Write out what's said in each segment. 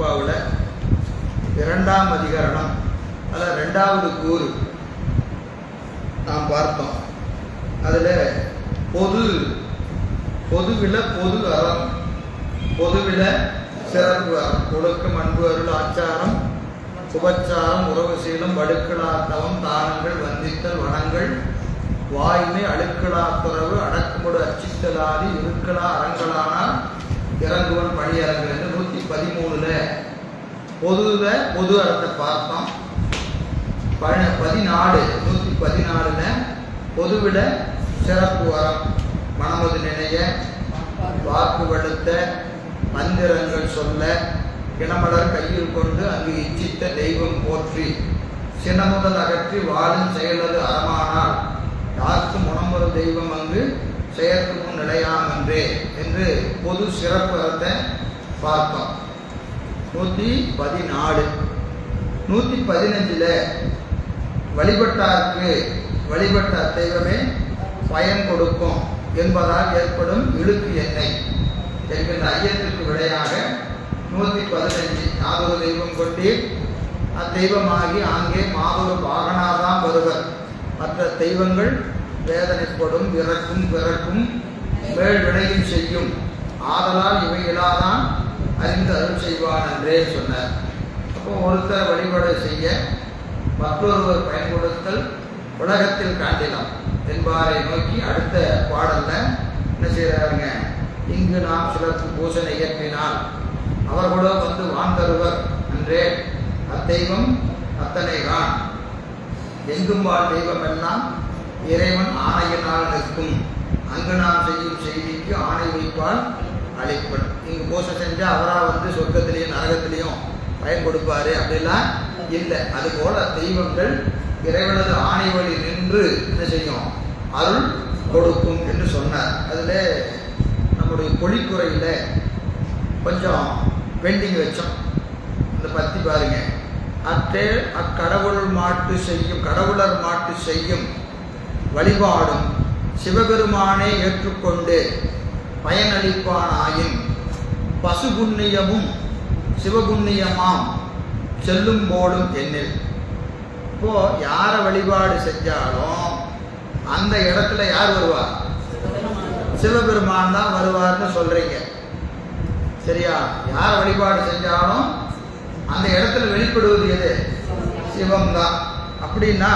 திருப்பாவில் இரண்டாம் அதிகரணம் அதில் ரெண்டாவது கூறு நாம் பார்த்தோம். அதில் பொது பொதுவில் பொது அறம் பொதுவில் சிறப்பு அறம் ஒழுக்கம் அன்பு அருள் ஆச்சாரம் சுபச்சாரம் உறவு சீலம் வடுக்கலாத்தவம் தானங்கள் வந்தித்தல் வனங்கள் வாய்மை அழுக்கலாத்துறவு அடக்குமுடு அச்சித்தலாதி இருக்கலா அரங்கலானால் இறங்குவன் பணியரங்கு என்று பதிமூணுல பொதுவில் பொது அறத்தை பார்த்தோம். பழ பதினாலு நூற்றி பதினாலுல பொதுவிட சிறப்பு வரம். மனமது நினைய வாக்கு வடுத்த மந்திரங்கள் சொல்ல கிணமலர் கையில் கொண்டு அங்கு இச்சித்த தெய்வம் போற்றி. சினமுதல் அகற்றி வாழும் செயலது அறமானால் யாருக்கு முனமொரு தெய்வம் அங்கு செயற்கும் நிலையாமன்றே என்று பொது சிறப்பு அறத்தை பார்த்தோம். நூற்றி பதினாலு. நூற்றி பதினஞ்சில் வழிபட்டார்க்கு வழிபட்ட தெய்வமே பயன் கொடுக்கும் என்பதால் ஏற்படும் இழுக்கு எண்ணெய் என்கின்ற ஐயத்திற்கு விடையாக நூற்றி பதினஞ்சு. யாதொரு தெய்வம் கொண்டீர் அத்தெய்வமாகி ஆங்கே மாதொரு வாகனாதான் வருவர். மற்ற தெய்வங்கள் வேதனைப்படும் விறக்கும் பிறக்கும் வேள் வினையும் செய்யும். ஆதலால் இவைகளாதான் அறிந்து அருள் செய்வான் என்றே சொன்னார். அப்போ ஒருத்தர் வழிபாடு செய்ய மற்றொருவர் பயன்படுத்தல் உலகத்தில் காட்டிலாம் என்பாரை நோக்கி அடுத்த பாடல்ல என்ன செய்கிறாருங்க இங்கு நாம் சிலருக்கு பூசனை இயற்றினால் அவர்களோ வந்து வாழ்ந்தருவர் என்றே அத்தெய்வம் அத்தனை தான். எங்கும் வாழ் தெய்வம் எல்லாம் இறைவன் ஆணையினால் நிற்கும். அங்கு நாம் செய்யும் செய்திக்கு ஆணை வைப்பால் அழைப்பன் நீங்கள் மோசம் செஞ்சால் அவராக வந்து சொர்க்கத்திலையும் நரகத்திலையும் பயன் கொடுப்பாரு. அப்படிலாம் இல்லை. அதுபோல தெய்வங்கள் இறைவனது ஆணை வழி நின்று என்ன செய்யும்? அருள் கொடுக்கும் என்று சொன்னார். அதில் நம்முடைய பொழிக்குறையில் கொஞ்சம் பெண்டிங் வச்சோம். இந்த பத்தி பாருங்க. அத்தே அக்கடவுள் மாட்டு செய்யும் கடவுளர் மாட்டு செய்யும் வழிபாடும் சிவபெருமானை ஏற்றுக்கொண்டு பயனளிப்பானாயின் பசுபுண்ணியமும் சிவபுண்ணியமாம் செல்லும் போடும் எண்ணில் இப்போ யாரை வழிபாடு செஞ்சாலும் அந்த இடத்துல யார் வருவார் சிவபெருமான் தான் வருவார்னு சொல்றீங்க. சரியா? யார் வழிபாடு செஞ்சாலும் அந்த இடத்துல வெளிப்படுவது எது? சிவம் தான் அப்படின்னா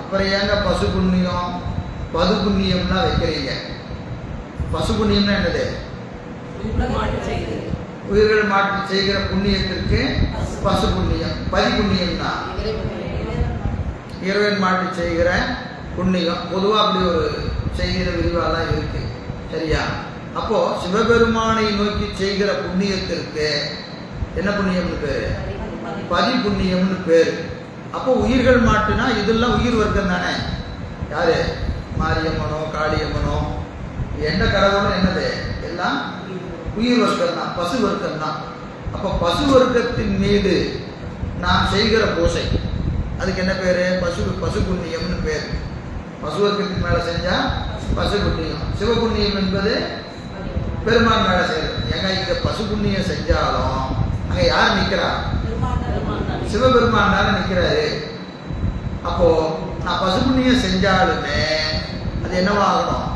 அப்புறம் ஏங்க பசு புண்ணியம் பது புண்ணியம்லாம் வைக்கிறீங்க? பசு புண்ணியம்னா என்னது? உயிர்கள் மாற்றி செய்கிற புண்ணியத்திற்கு பசு புண்ணியம் பதி புண்ணியம்னா இறைவன் மாற்றி செய்கிற புண்ணியம். பொதுவாக அப்படி ஒரு செய்கிற விரிவாலாம் இருக்கு. சரியா? அப்போ சிவபெருமானை நோக்கி செய்கிற புண்ணியத்திற்கு என்ன புண்ணியம்னு பேரு? பதி புண்ணியம்னு பேரு. அப்போ உயிர்கள் மாட்டுனா இதெல்லாம் உயிர் வர்க்கம் தானே யாரு? மாரியம்மனோ காளியம்மனோ எந்த கடவுளும் என்னது? எல்லாம் உயிர் வர்க்கம் தான் பசு வர்க்கம் தான் அப்போ பசு வர்க்கத்தின் மீது நாம் செய்கிற பூசை. அதுக்கு என்ன பேர்? பசு பசு புண்ணியம்னு பேர். பசு வர்க்கத்தின் மேலே செஞ்சால் பசு புண்ணியம். சிவபுண்ணியம் என்பது பெருமான் மேலே செய்கிறது ஏங்க இங்கே பசு புண்ணியம் செஞ்சாலும் அங்கே யார் நிற்கிறா சிவபெருமான் தானே நிற்கிறாரு அப்போது நான் பசு புண்ணியம் செஞ்சாலுமே அது என்னவாகணும்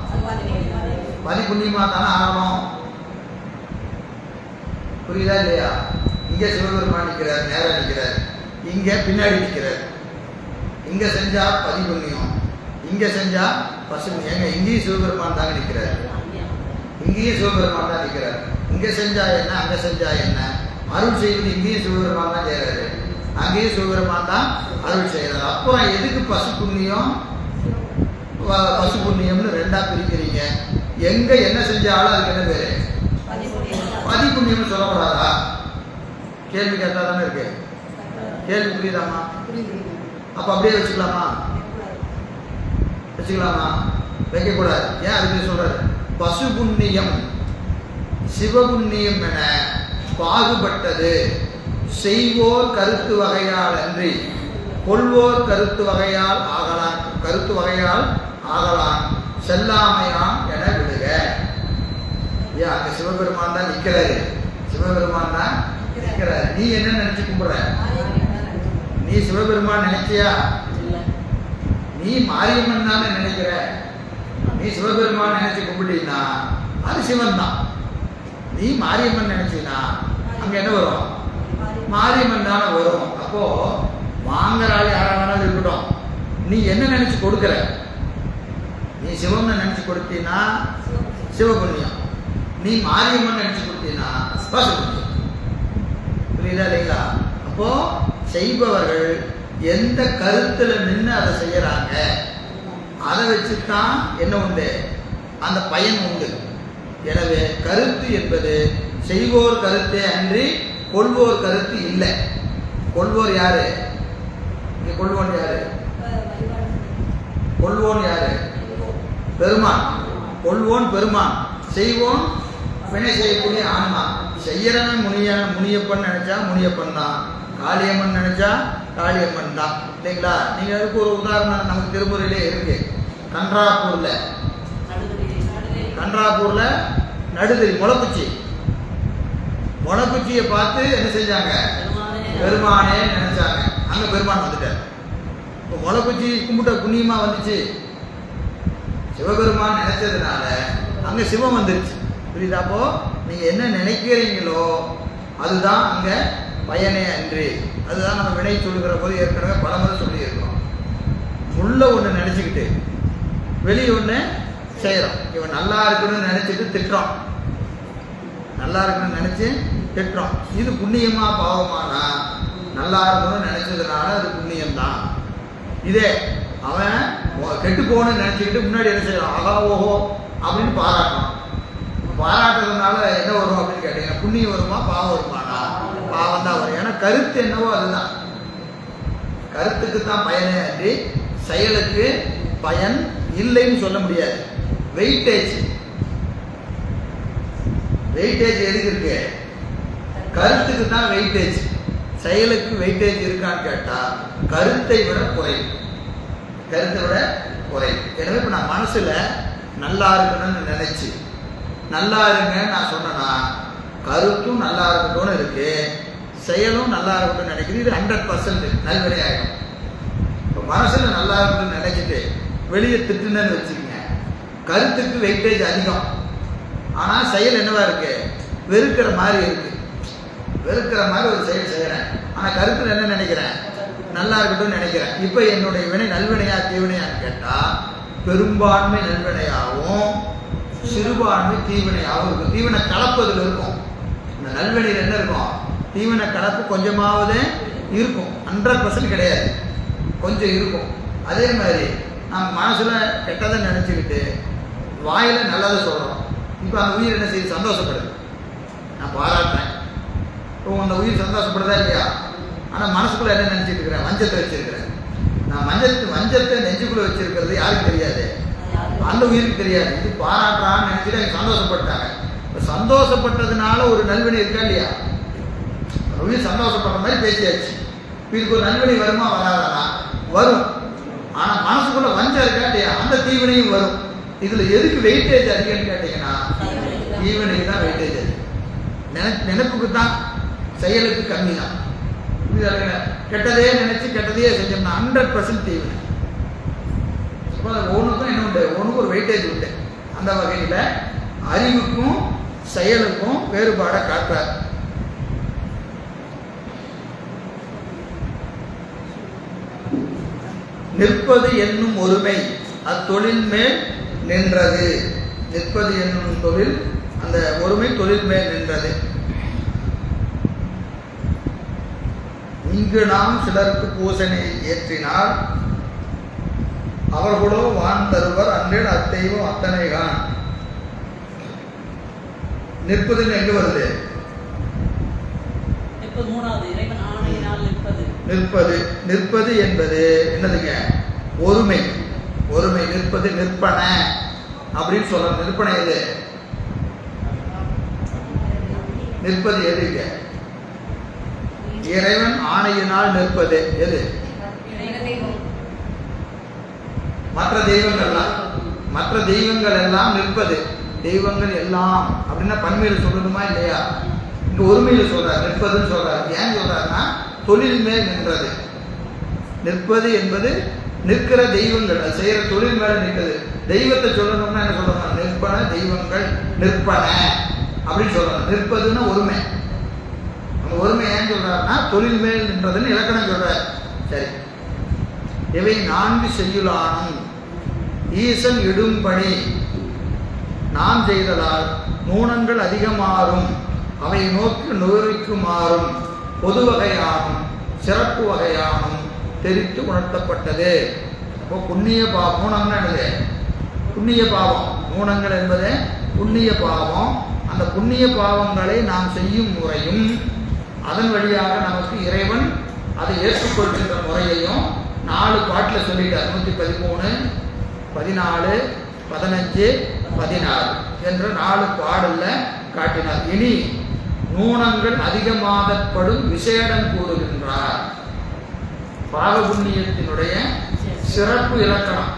பலி புண்ணியமாக தானே ஆகணும் புரியுதா இல்லையா? இங்கே சிவபெருமான் நிற்கிறார் நேராக நிற்கிறார் இங்கே பின்னாடி நிற்கிறார் இங்கே செஞ்சால் பதி புண்ணியம் இங்கே செஞ்சால் பசு ஏங்க இங்கேயும் சிவபெருமான் தாங்க நிற்கிறார் இங்கேயும் சிவபெருமான் தான் நிற்கிறார் இங்கே செஞ்சா என்ன அங்கே செஞ்சா என்ன? அருள் செய்வது இங்கேயும் சிவபெருமான் தான் செய்கிறாரு அங்கேயும் சிவபெருமான் தான் அருள் செய்கிறார் அப்புறம் எதுக்கு பசு புண்ணியம் பசு புண்ணியம்னு ரெண்டாக பிரிக்கிறீங்க. எங்க என்ன செஞ்சாலும் அதுக்கு என்ன பேரு? பதி புண்ணியம்னு சொல்லக்கூடாதா? கேள்வி கேட்டா தானே இருக்கு கேள்வி புரியுதாமா அப்ப அப்படியே வச்சுக்கலாமா? வச்சுக்கலாமா? வைக்கக்கூடாது. ஏன் அதுக்கு சொல்றாரு? பசு புண்ணியம் சிவபுண்ணியம் என பாகுபட்டது. செய்வோர் கருத்து வகையால் அன்றி கொள்வோர் கருத்து வகையால் ஆகலான் கருத்து வகையால் ஆகலான் செல்லாமையான் ஐயா அங்க சிவபெருமான் தான் நிக்கிறாரு. சிவபெருமான் தான் நிக்கிறாரு. நீ என்ன நினைச்சு கும்பிடுற? நீ சிவபெருமான் நினைச்சியா? நீ மாரியம்மன் தானே நினைக்கிற? நீ சிவபெருமான் நினைச்சு கும்பிட்டீங்கன்னா அது சிவன் தான். நீ மாரியம்மன் நினைச்சீன்னா அங்க என்ன வரும்? மாரியம்மன் தானே வரும். அப்போ வாங்குற ஆள் யாரா வேணாலும் இருக்கட்டும் நீ என்ன நினைச்சு கொடுக்குற? நீ சிவம்னு நினைச்சு கொடுத்தீங்கன்னா சிவபுண்ணியம். நீ மாரியம்மன் நினைச்சு கொடுத்தீங்கன்னா புரியுதா இல்லைங்களா? அப்போ செய்பவர்கள் எந்த கருத்துல நின்று அதை செய்யறாங்க? அதை வச்சு தான் என்ன உண்டு? அந்த பயன் உண்டு. எனவே கருத்து என்பது செய்வோர் கருத்தே அன்றி கொள்வோர் கருத்து இல்லை. கொள்வோர் யாரு? இங்க கொள்வோன் யாரு? கொள்வோன் யாரு? பெருமான். கொள்வோன் பெருமான். செய்வோன் வினை செய்யக்கூடிய ஆன்மா. செய்யறவன் முனிய முனியப்பன் நினைச்சா முனியப்பன் தான். காளியம்மன் நினைச்சா காளியம்மன் தான். இல்லைங்களா? நீங்க அதுக்கு ஒரு உதாரணம் நமக்கு திருமுறையிலே இருக்கு. கன்றாப்பூர்ல. கன்றாப்பூர்ல நடுதறி முளக்குச்சி. முளக்குச்சியை பார்த்து என்ன செஞ்சாங்க? பெருமானே நினைச்சாங்க. அங்க பெருமான் வந்துட்டார். இப்போ முளைக்குச்சி கும்பிட்ட புண்ணியமா வந்துச்சு. சிவபெருமான் நினைச்சதுனால அங்க சிவம் வந்துருச்சு. புரியுதா அப்போ? நீங்க என்ன நினைக்கிறீங்களோ அதுதான் அங்க பயனே அன்று. அதுதான் நம்ம வினை சொல்லுகிற போது ஏற்கனவே பல முறை உள்ள ஒன்று நினச்சிக்கிட்டு வெளியே ஒன்று செய்கிறோம் இவன் நல்லா இருக்கணும்னு நினச்சிட்டு திட்டுறோம் நல்லா இருக்கணும்னு நினச்சி திட்டுறோம் இது புண்ணியமா பாவமானா? நல்லா இருக்கணும்னு நினச்சதுனால அது புண்ணியம்தான். இதே அவன் கெட்டு போகணும்னு நினச்சிக்கிட்டு முன்னாடி என்ன செய்யறான்? அகா ஓஹோ அப்படின்னு பாராட்டணும். பாராட்டுறதுனால என்ன வரும் அப்படின்னு கேட்டீங்கன்னா புண்ணியம் வருமா? பாவம் வருமானா பாவம் தான் வரும். ஏன்னா கருத்து என்னவோ அதுதான். கருத்துக்கு தான் பயனே அன்றி செயலுக்கு பயன் இல்லைன்னு சொல்ல முடியாது. வெயிட்டேஜ் வெயிட்டேஜ் எதுக்கு இருக்கு? கருத்துக்கு தான் வெயிட்டேஜ் செயலுக்கு வெயிட்டேஜ் இருக்கான்னு கேட்டா கருத்தை விட குறையும் கருத்தை விட குறையும் எனவே இப்போ நான் மனசுல நல்லா இருக்கணும்னு நினைச்சு நல்லா இருங்கன்னு நான் சொன்னேன்னா கருத்தும் நல்லா இருக்கட்டும்னு இருக்கு. செயலும் நல்லா இருக்கட்டும்னு நினைக்கிறது இது ஹண்ட்ரட் பர்சன்ட் நல்வினை ஆகிடும் இப்போ மனசில் நல்லா இருக்கணும்னு நினைச்சிட்டு வெளியே திட்டுனேன்னு வச்சுக்கோங்க. கருத்துக்கு வெயிட்டேஜ் அதிகம். ஆனால் செயல் என்னவா இருக்கு? வெறுக்கிற மாதிரி இருக்கு. வெறுக்கிற மாதிரி ஒரு செயல் செய்கிறேன் ஆனால் கருத்தில் என்ன நினைக்கிறேன்? நல்லா இருக்கட்டும்னு நினைக்கிறேன். இப்போ என்னுடைய வினை நல்வினையா தீவினையான்னு கேட்டால் பெரும்பான்மை நல்வினையாகவும் சிறுபான்மை தீவினையாகவும் இருக்கும். தீவனை கலப்பதில் இருக்கும். இந்த நல்வினையில் என்ன இருக்கும்? தீவனை கலப்பு கொஞ்சமாவது இருக்கும். ஹண்ட்ரட் பர்சன்ட் கிடையாது. கொஞ்சம் இருக்கும். அதே மாதிரி நம்ம மனசில் கெட்டதை நினச்சிக்கிட்டு வாயில் நல்லதை சொல்கிறோம் இப்போ அந்த உயிர் என்ன செய்யுது? சந்தோஷப்படுது. நான் பாராட்டுறேன். இப்போ அந்த உயிர் சந்தோஷப்படுதா இல்லையா? ஆனால் மனசுக்குள்ளே என்ன நினச்சிட்டு இருக்கிறேன்? வஞ்சத்தை வச்சிருக்கிறேன். நான் மஞ்சத்து வஞ்சத்தை நெஞ்சுக்குள்ளே வச்சிருக்கிறது யாருக்கு தெரியாது? அந்த உயிருக்கு தெரியாது. இது பாராட்டுறான்னு நினைச்சிட்டு எனக்கு சந்தோஷப்பட்டாங்க. சந்தோஷப்பட்டதுனால ஒரு நல்வினை இருக்கா இல்லையா? ரொம்ப சந்தோஷப்படுற மாதிரி பேசியாச்சு. இதுக்கு ஒரு நல்வினை வருமா வராதா? வரும். ஆனால் மனசுக்குள்ள வஞ்சம் இருக்கா இல்லையா? அந்த தீவினையும் வரும். இதுல எதுக்கு வெயிட்டேஜ் அதிகம்னு கேட்டீங்கன்னா தீவினைக்கு தான் வெயிட்டேஜ் அதிகம் நினை நினைப்புக்கு தான் செயலுக்கு கம்மி தான் புரியுதா? கெட்டதே நினைச்சு கெட்டதையே செஞ்சோம்னா ஹண்ட்ரட் பர்சன்ட் தீவினை. என்ன ஒரு வெயிட்டேஜ் உண்டு. அந்த வகையில் அறிவுக்கும் செயலுக்கும் வேறுபாடை காட்டுறார். நிற்பது என்னும் ஒருமை அத்தொழில் மேல் நின்றது. நிற்பது என்னும் தொழில் அந்த ஒருமை தொழில் மேல் நின்றது. இங்கு நாம் சிலருக்கு பூசனை ஏற்றினால் அவர்களோ வான் தருவர் அன்றில் அத்தெய்வம் அத்தனைகான் நிற்பதுன்னு எங்க வருது? நிற்பது நிற்பது. நிற்பது என்பது என்னதுங்க? ஒருமை. ஒருமை நிற்பது நிற்பன அப்படின்னு சொல்ற நிற்பனை எது? நிற்பது எதுங்க இறைவன் ஆணையினால் நிற்பது. எது? மற்ற தெய்வங்கள்லாம் மற்ற தெய்வங்கள் எல்லாம் நிற்பது. தெய்வங்கள் எல்லாம் அப்படின்னா பன்மையில் சொல்லணுமா இல்லையா? இங்க ஒருமையில சொல்றார் நிற்பதுன்னு சொல்றார். ஏன் சொல்றாருன்னா தொழில் மேல் நின்றது. நிற்பது என்பது நிற்கிற தெய்வங்கள் அது செய்யற தொழில் மேல நிற்கிறது தெய்வத்தை சொல்லணும்னா என்ன சொல்லணும் நிற்பன தெய்வங்கள் நிற்பன அப்படின்னு சொல்லணும் நிற்பதுன்னா ஒருமை. அந்த ஒருமை ஏன் சொல்றாருன்னா தொழில் மேல் நின்றதுன்னு இலக்கணம் சொல்றாரு. சரி. இவை நான்கு செய்யுளானும். ஈசன் இடும்பணி நாம் செய்ததால் நூனங்கள் அதிகமாறும் அவை நோக்கி நுகர்விக்குமாறும் பொது வகையானும் சிறப்பு வகையானும் தெரித்து உணர்த்தப்பட்டது. அப்போ புண்ணிய பாவம் மூணம்னு என்னது புண்ணிய பாவம் மூணங்கள் என்பது புண்ணிய பாவம் அந்த புண்ணிய பாவங்களை நாம் செய்யும் முறையும் அதன் வழியாக நமக்கு இறைவன் அதை ஏற்றுக்கொள்கின்ற முறையையும் நாலு பாட்டில் சொல்லிட்டார். நூற்றி பதிமூணு பதினாலு பதினஞ்சு பதினாறு என்ற நாலு பாடல்ல காட்டினார். இனி நூனங்கள் அதிகமாகப்படும் விசேடம் கூறுகின்றார். பாகபுண்ணியத்தினுடைய சிறப்பு இலக்கணம்.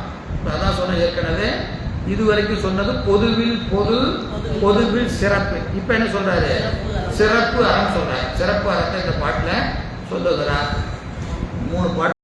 அதான் சொன்ன ஏற்கனவே இதுவரைக்கும் சொன்னது பொதுவில் பொது பொதுவில் சிறப்பு. இப்ப என்ன சொல்றாரு? சிறப்பு அறம் சொல்றாரு. சிறப்பு அறத்தை இந்த பாட்டுல சொல்லுகிறார். மூணு பாட்டு